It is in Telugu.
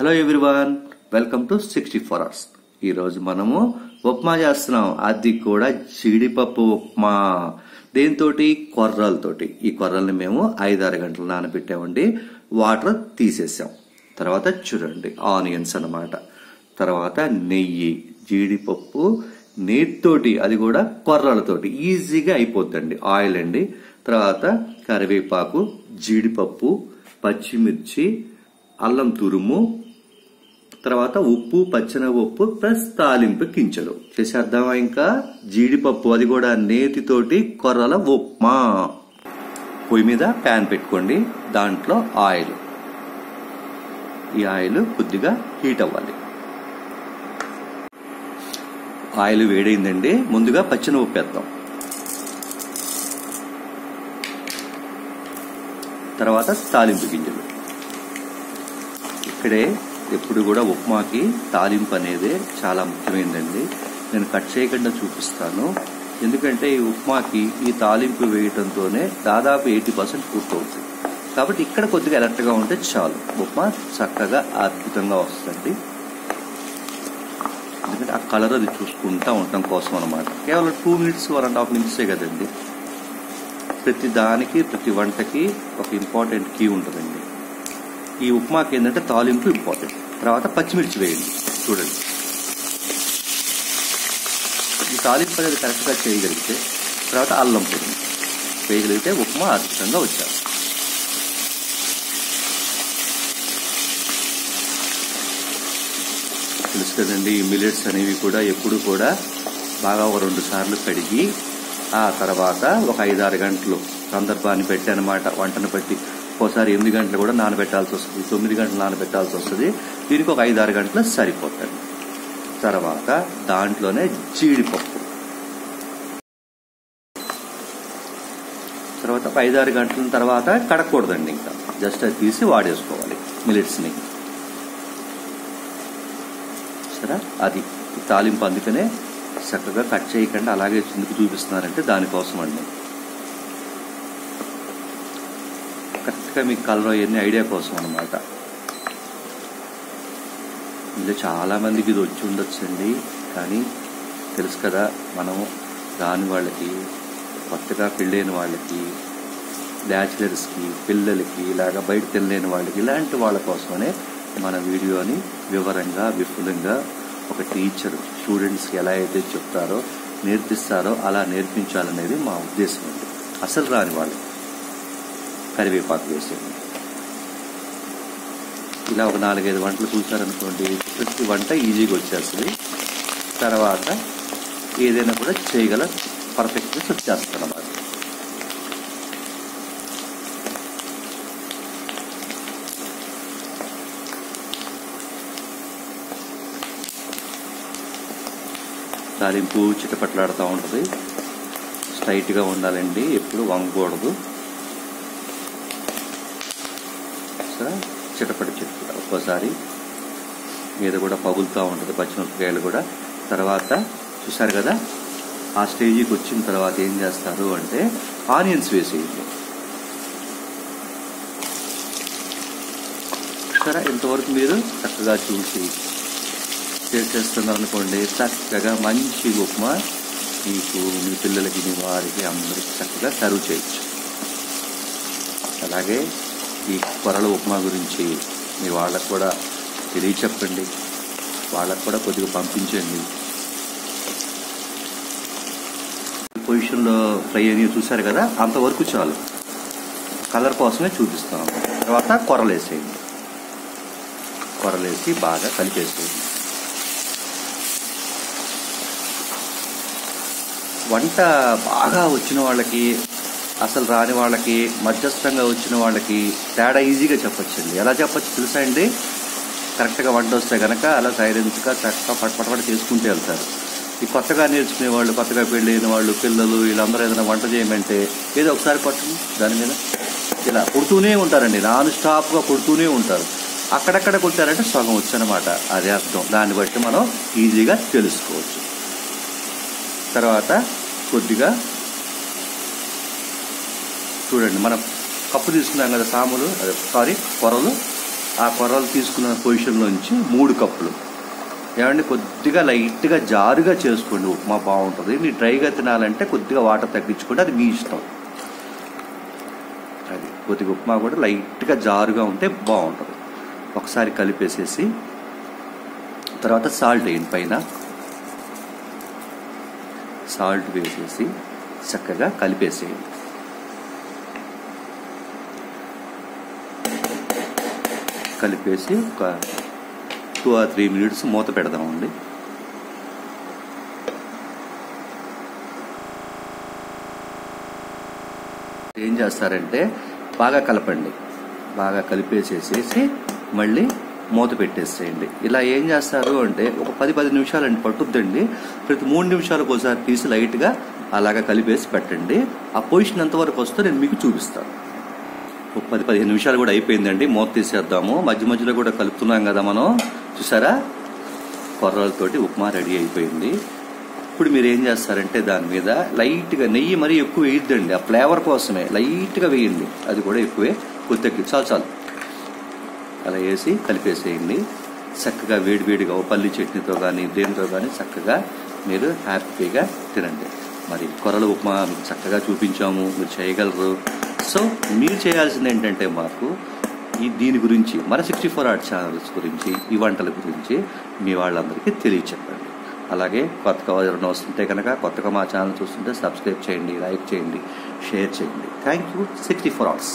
Hello everyone welcome to sixty four hours ఈరోజు మనము ఉప్మా చేస్తున్నాం. అది కూడా జీడిపప్పు ఉప్మా. దీంతో కొర్రలతోటి. ఈ కొర్రల్ని మేము ఐదారు గంటలు నానబెట్టామండి. వాటర్ తీసేసాం. తర్వాత చూడండి. ఆనియన్స్ అన్నమాట. తర్వాత నెయ్యి జీడిపప్పు నీటితోటి అది కూడా కొర్రలతోటి. ఈజీగా అయిపోద్దండి. ఆయిల్ అండి. తర్వాత కరివేపాకు జీడిపప్పు పచ్చిమిర్చి అల్లం తురుము తర్వాత ఉప్పు పచ్చనగొప్పు ప్లస్ తాలింపు గింజలు చేసేద్దామా ఇంకా? జీడిపప్పు అది కూడా నేతితోటి కొర్రల ఉప్మా. పొయ్యి మీద ప్యాన్ పెట్టుకోండి. దాంట్లో ఆయిల్. ఈ ఆయిల్ కొద్దిగా హీట్ అవ్వాలి. ఆయిల్ వేడైందండి. ముందుగా పచ్చనపప్పు వేద్దాం. తర్వాత తాలింపు గింజలు. ఇక్కడే ఎప్పుడు కూడా ఉప్మాకి తాలింపు అనేది చాలా ముఖ్యమైనదండి. నేను కట్ చేయకుండా చూపిస్తాను. ఎందుకంటే ఈ ఉప్మాకి ఈ తాలింపు వేయటంతోనే దాదాపు ఎయిటీ పర్సెంట్ పూర్తవుతుంది. కాబట్టి ఇక్కడ కొద్దిగా ఎలర్ట్గా ఉంటే చాలు. ఉప్మా చక్కగా అద్భుతంగా వస్తుంది ఎందుకంటే ఆ కలర్ అది చూసుకుంటా ఉండటం కోసం అనమాట కేవలం two minutes one and half మినిట్సే కదండి. ప్రతి దానికి ప్రతి వంటకి ఒక ఇంపార్టెంట్ కీ ఉంటుందండి. ఈ ఉప్మాకి ఏంటంటే తాలింపు ఇంపార్టెంట్ తర్వాత పచ్చిమిర్చి వేయండి. చూడండి. ఈ తాలింపు అనేది కరెక్ట్గా చేయగలిగితే తర్వాత అల్లం పొడి. వేయగలిగితే ఉప్మా అద్భుతంగా వచ్చారు. తెలుసు కదండి ఈ మిల్లెట్స్ అనేవి కూడా ఎప్పుడు కూడా బాగా ఒక రెండు సార్లు కడిగి ఆ తర్వాత ఒక ఐదారు గంటలు సందర్భాన్ని పెట్టి అనమాట వంటను బట్టి ఒకసారి ఎనిమిది గంటలు కూడా నానబెట్టాల్సి వస్తుంది. తొమ్మిది గంటలు నానబెట్టాల్సి వస్తుంది. దీనికి ఒక ఐదు ఆరు గంటలు సరిపోతుంది తర్వాత దాంట్లోనే జీడిపప్పు. తర్వాత ఐదారు గంటల తర్వాత కడకూడదండి ఇంకా. జస్ట్ అది తీసి వాడేసుకోవాలి మిలిట్స్ని సరే? అది తాలింపు అందుకనే చక్కగా కట్ చేయకుండా అలాగే ఎందుకు చూపిస్తున్నారంటే దానికోసం అండి కరెక్ట్గా మీకు కలర్ అవన్నీ ఐడియా కోసం అనమాట ఇందులో చాలామందికి ఇది వచ్చి ఉండొచ్చండి. కానీ తెలుసు కదా మనం రాని వాళ్ళకి కొత్తగా పెళ్ళైన వాళ్ళకి బ్యాచిలర్స్కి పిల్లలకి ఇలాగా బయట తినలేని వాళ్ళకి ఇలాంటి వాళ్ళ కోసమనే మన వీడియోని వివరంగా విపులంగా ఒక టీచర్ స్టూడెంట్స్కి ఎలా అయితే చెప్తారో నేర్పిస్తారో అలా నేర్పించాలనేది మా ఉద్దేశం అండి. అసలు రాని వాళ్ళకి. కరివేపాకు వేసేది. ఇలా ఒక నాలుగైదు వంటలు చూసారనుకోండి ప్రతి వంట ఈజీగా వచ్చేస్తుంది. తర్వాత ఏదైనా కూడా చేయగల పర్ఫెక్ట్గా వచ్చేస్తుంది అన్నమాట తాలింపు చిటపట్లాడుతూ ఉంటుంది. స్ట్రైట్గా ఉండాలండి ఎప్పుడు వంగకూడదు. సరే చిటపట చిటపట ఒక్కోసారి మీద కూడా పగులుతూ ఉంటుంది పచ్చిమిరపకాయలు కూడా. తర్వాత చూసారు కదా ఆ స్టేజీకి వచ్చిన తర్వాత ఏం చేస్తారు అంటే ఆనియన్స్ వేసేయండి. సరే ఇంతవరకు మీరు చక్కగా చూసి చేసేస్తున్నారు అనుకోండి చక్కగా మంచి ఉప్మా మీకు మీ పిల్లలకి మీ వారికి అందరికి చక్కగా సర్వ్ చేయొచ్చు. అలాగే ఈ కొరల ఉప్మా గురించి మీ వాళ్ళకు కూడా తెలియచెప్పండి. వాళ్ళకు కూడా కొద్దిగా పంపించండి. పొజిషన్లో ఫ్రై అని చూశారు కదా అంతవరకు చాలు. కలర్ కోసమే చూపిస్తాం తర్వాత కొరలేసేయండి కొరలేసి బాగా కలిపేసేయండి. వంట బాగా వచ్చిన వాళ్ళకి అసలు రాని వాళ్ళకి మధ్యస్థంగా వచ్చిన వాళ్ళకి తేడా ఈజీగా చెప్పొచ్చండి. ఎలా చెప్పొచ్చు తెలుసా అండి? కరెక్ట్గా వంట వస్తే కనుక అలా సైలెన్స్గా చక్కగా పటపటపట చేసుకుంటూ వెళ్తారు. ఈ కొత్తగా నేర్చుకునే వాళ్ళు కొత్తగా పెళ్ళైన వాళ్ళు పిల్లలు వీళ్ళందరూ ఏదైనా వంట చేయమంటే ఏదో ఒకసారి కొట్టండి దాని మీద. ఇలా కొడుతూనే ఉంటారండి. నాన్ స్టాప్గా కొడుతూనే ఉంటారు. అక్కడక్కడ కొట్టారంటే సగం వచ్చనమాట. అదే అర్థం. దాన్ని బట్టి మనం ఈజీగా తెలుసుకోవచ్చు. తర్వాత కొద్దిగా చూడండి మనం కప్పు తీసుకున్నాం కదా సాములు సారీ కొరలు ఆ కొరలు తీసుకున్న పొజిషన్లోంచి మూడు కప్పులు. ఏమంటే కొద్దిగా లైట్గా జారుగా చేసుకోండి ఉప్మా బాగుంటుంది. మీరు డ్రైగా తినాలంటే కొద్దిగా వాటర్ తగ్గించుకోండి అది మీ ఇష్టం. అది కొద్దిగా ఉప్మా కూడా లైట్గా జారుగా ఉంటే బాగుంటుంది. ఒకసారి కలిపేసేసి తర్వాత సాల్ట్ వేయండి పైన. సాల్ట్ వేసేసి చక్కగా కలిపేసేయండి. కలిపేసి ఒక టూ ఆర్ త్రీ మినిట్స్ మూత పెడదామండి. ఏం చేస్తారంటే బాగా కలపండి. బాగా కలిపేసేసేసి మళ్ళీ మూత పెట్టేసేయండి. ఇలా ఏం చేస్తారు అంటే ఒక పది పది నిమిషాలు అండి పట్టుద్దండి. ప్రతి మూడు నిమిషాలకు ఒకసారి తీసి లైట్గా అలాగా కలిపేసి పెట్టండి. ఆ పొజిషన్ ఎంతవరకు వస్తే నేను మీకు చూపిస్తాను. ఒక పది పదిహేను నిమిషాలు కూడా అయిపోయిందండి. మూత తీసేద్దాము. మధ్య మధ్యలో కూడా కలుపుతున్నాం కదా మనం. చూసారా? కొర్రలతోటి ఉప్మా రెడీ అయిపోయింది. ఇప్పుడు మీరు ఏం చేస్తారంటే దాని మీద లైట్గా నెయ్యి మరీ ఎక్కువ వేయద్దండి. ఆ ఫ్లేవర్ కోసమే. లైట్గా వేయండి. అది కూడా ఎక్కువే. కొద్దిగా చాలు చాలు. అలా వేసి కలిపేసేయండి. చక్కగా వేడివేడిగా పల్లి చట్నీతో కానీ దేనితో కానీ చక్కగా మీరు హ్యాపీగా తినండి. మరి కొరల ఉప్మా మీకు చక్కగా చూపించాము. మీరు చేయగలరు. సో మీరు చేయాల్సింది ఏంటంటే మాకు ఈ దీని గురించి మన సిక్స్టీ ఫోర్ ఆర్ట్ ఛానల్స్ గురించి ఈ వంటల గురించి మీ వాళ్ళందరికీ తెలియచెప్పండి. అలాగే కొత్తగా ఎవరైనా వస్తుంటే కనుక కొత్తగా మా ఛానల్ చూస్తుంటే సబ్స్క్రైబ్ చేయండి లైక్ చేయండి షేర్ చేయండి. Thank you sixty four hours